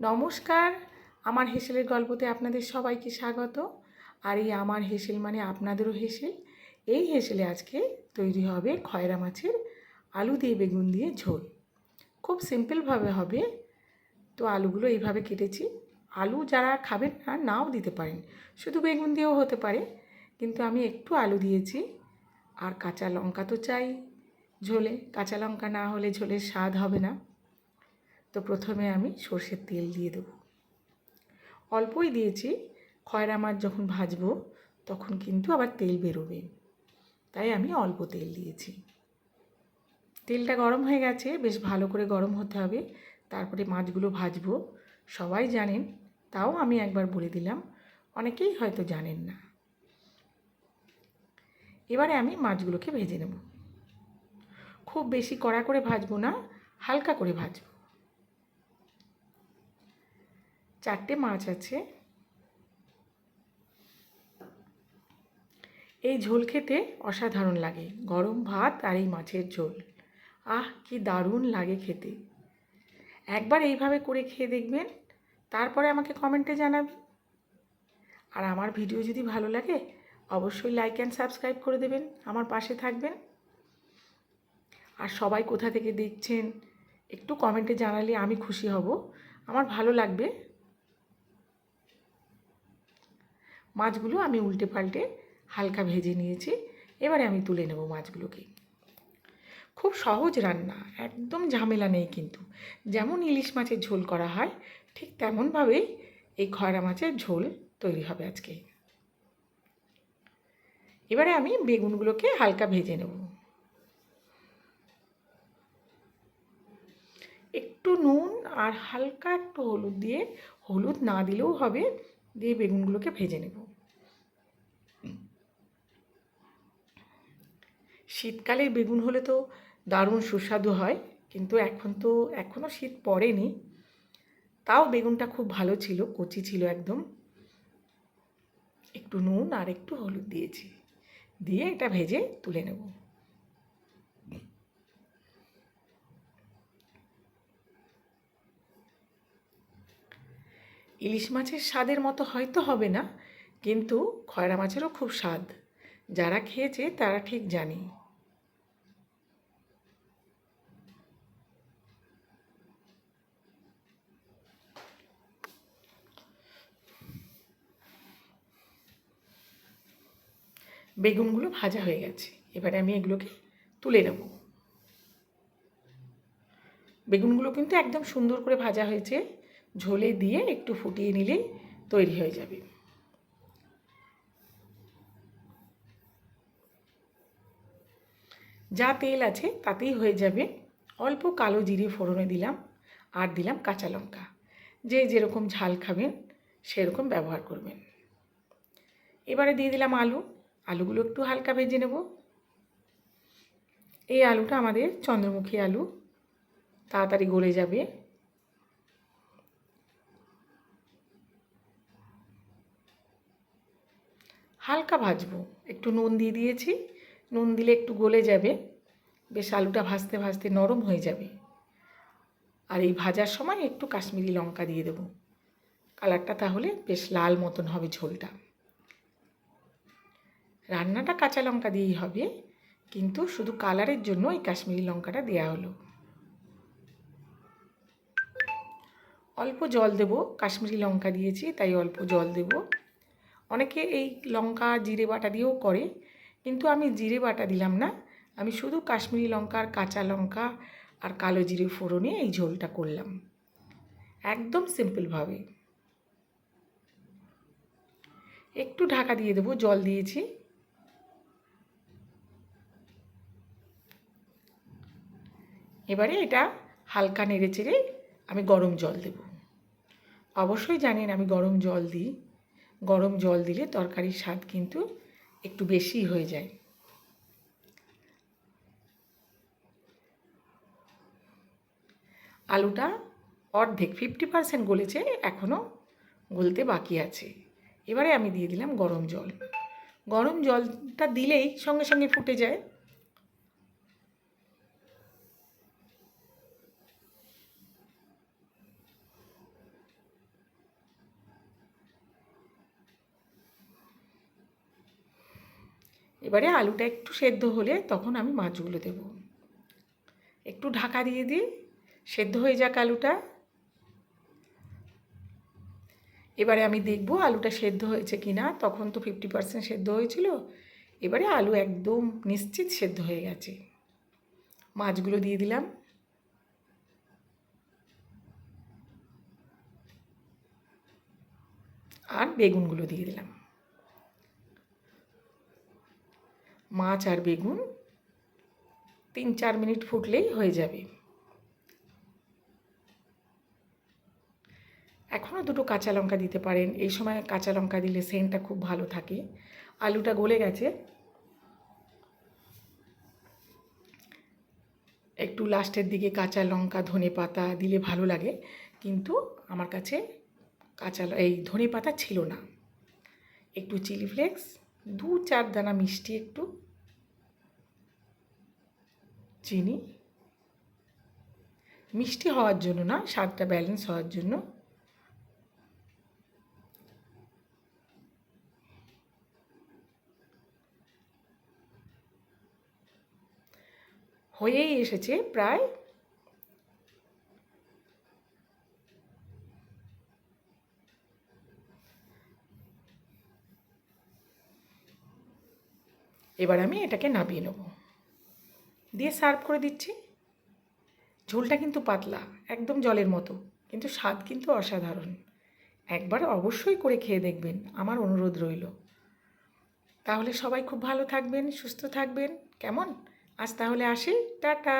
নমস্কার। আমার হেসেলের গল্পতে আপনাদের সবাইকে স্বাগত। আর এই আমার হেসেল মানে আপনাদেরও হেসেল। এই হেসেলে আজকে তৈরি হবে খয়রা মাছের আলু দিয়ে বেগুন দিয়ে ঝোল। খুব সিম্পলভাবে হবে। তো আলুগুলো এইভাবে কেটেছি। আলু যারা খাবেন না, নাও দিতে পারেন। শুধু বেগুন দিয়েও হতে পারে। কিন্তু আমি একটু আলু দিয়েছি। আর কাঁচা লঙ্কা তো চাই ঝোলে। কাঁচা লঙ্কা না হলে ঝোলের স্বাদ হবে না। তো প্রথমে আমি সর্ষের তেল দিয়ে দেবো। অল্পই দিয়েছি, খয়রা মাছ যখন ভাজবো তখন কিন্তু আবার তেল বেরোবে। তাই আমি অল্প তেল দিয়েছি। তেলটা গরম হয়ে গেছে, বেশ ভালো করে গরম হতে হবে। তারপরে মাছগুলো ভাজবো। সবাই জানেন, তাও আমি একবার বলে দিলাম, অনেকেই হয়তো জানেন না। এবারে আমি মাছগুলোকে ভেজে নেব। খুব বেশি কড়া করে ভাজবো না, হালকা করে ভাজবো। চারটে মাছ আছে। এই ঝোল খেতে অসাধারণ লাগে। গরম ভাত আর এই মাছের ঝোল। আহ, কি দারুণ লাগে খেতে। একবার এইভাবে করে খেয়ে দেখবেন, তারপরে আমাকে কমেন্টে জানাবেন আর আমার ভিডিও যদি ভালো লাগে, অবশ্যই লাইক অ্যান্ড সাবস্ক্রাইব করে দেবেন, আমার পাশে থাকবেন। আর সবাই কোথা থেকে দেখছেন, একটু কমেন্টে জানালে আমি খুশি হব। আমার ভালো লাগবে। মাছগুলো আমি উল্টে পাল্টে হালকা ভেজে নিয়েছি। এবারে আমি তুলে নেব মাছগুলোকে। খুব সহজ রান্না, একদম ঝামেলা নেই কিন্তু। যেমন ইলিশ মাছের ঝোল করা হয়, ঠিক তেমনভাবেই এই খয়রা মাছের ঝোল তৈরি হবে আজকে। এবারে আমি বেগুনগুলোকে হালকা ভেজে নেব। একটু নুন আর হালকা একটু হলুদ দিয়ে, হলুদ না দিলেও হবে, দিয়ে বেগুনগুলোকে ভেজে নেব। শীতকালের বেগুন হলে তো দারুণ সুস্বাদু হয়, কিন্তু এখন তো এখনও শীত পড়েনি। তাও বেগুনটা খুব ভালো ছিল, কচি ছিল একদম। একটু নুন আর একটু হলুদ দিয়েছি, দিয়ে এটা ভেজে তুলে নেব। ইলিশ মাছের স্বাদের মতো হয়তো হবে না, কিন্তু খয়রা মাছেরও খুব স্বাদ। যারা খেয়েছে তারা ঠিক জানে। বেগুনগুলো ভাজা হয়ে গেছে। এবারে আমি এগুলোকে তুলে নেব। বেগুনগুলো কিন্তু একদম সুন্দর করে ভাজা হয়েছে। ঝোলে দিয়ে একটু ফুটিয়ে নিলেই তৈরি হয়ে যাবে। যা তেল আছে তাতেই হয়ে যাবে। অল্প কালো জিরে ফোড়নে দিলাম আর দিলাম কাঁচা লঙ্কা। যে যেরকম ঝাল খাবেন সেরকম ব্যবহার করবেন। এবারে দিয়ে দিলাম আলু। আলুগুলো একটু হালকা ভেজে নেব। এই আলুটা আমাদের চন্দ্রমুখী আলু, তাড়াতাড়ি গলে যাবে। হালকা ভাজবো, একটু নুন দিয়ে দিয়েছি। নুন দিলে একটু গলে যাবে, বেশ আলুটা ভাজতে ভাজতে নরম হয়ে যাবে। আর এই ভাজার সময় একটু কাশ্মীরি লঙ্কা দিয়ে দেবো। কালারটা তাহলে বেশ লাল মতন হবে ঝোলটা। রান্নাটা কাঁচা লঙ্কা দিয়েই হবে, কিন্তু শুধু কালারের জন্য এই কাশ্মীরি লঙ্কাটা দেওয়া হলো। অল্প জল দেব, কাশ্মীরি লঙ্কা দিয়েছি, তাই অল্প জল দেব। অনেকে এই লঙ্কা, জিরে বাটা দিয়েও করে, কিন্তু আমি জিরে বাটা দিলাম না। আমি শুধু কাশ্মীরি লঙ্কা আর কাঁচা লঙ্কা আর কালো জিরে ফোড়নে এই ঝোলটা করলাম। একদম সিম্পলভাবে একটু ঢাকা দিয়ে দেবো, জল দিয়েছি। এবারে এটা হালকা নেড়ে চেড়ে আমি গরম জল দেব। অবশ্যই জানেন আমি গরম জল দিই। গরম জল দিলে তরকারির স্বাদ কিন্তু একটু বেশি হয়ে যায়। আলুটা অর্ধেক ফিফটি পার্সেন্ট গলেছে এখনও গলতে বাকি আছে। এবারে আমি দিয়ে দিলাম গরম জল। গরম জলটা দিলেই সঙ্গে সঙ্গে ফুটে যায়। এবারে আলুটা একটু সেদ্ধ হলে তখন আমি মাছগুলো দেব। একটু ঢাকা দিয়ে দিই, সেদ্ধ হয়ে যাক আলুটা। এবারে আমি দেখব আলুটা সেদ্ধ হয়েছে কি না তখন তো ফিফটি পার্সেন্ট সেদ্ধ হয়েছিল। এবারে আলু একদম নিশ্চিত সেদ্ধ হয়ে গেছে। মাছগুলো দিয়ে দিলাম। আর বেগুনগুলো দিয়ে দিলাম। মাছ আর বেগুন তিন চার মিনিট ফুটলেই হয়ে যাবে। এখনও দুটো কাঁচা লঙ্কা দিতে পারেন। এই সময় কাঁচা লঙ্কা দিলে সেন্টটা খুব ভালো থাকে। আলুটা গলে গেছে। একটু লাস্টের দিকে কাঁচা লঙ্কা, ধনে পাতা দিলে ভালো লাগে। কিন্তু আমার কাছে কাঁচা এই ধনে পাতা ছিল না। একটু চিলি ফ্লেক্স, দু চার দানা মিষ্টি একটু চিনি। মিষ্টি হওয়ার জন্য না, স্বাদটা ব্যালেন্স হওয়ার জন্য। হয়েই এসেছে প্রায় এবার আমি এটাকে নামিয়ে নেব। দিয়ে সার্ভ করে দিচ্ছি। ঝোলটা কিন্তু পাতলা, একদম জলের মতো, কিন্তু স্বাদ কিন্তু অসাধারণ। একবার অবশ্যই করে খেয়ে দেখবেন, আমার অনুরোধ রইল। তাহলে সবাই খুব ভালো থাকবেন, সুস্থ থাকবেন, কেমন? আজ তাহলে আসি, টাটা!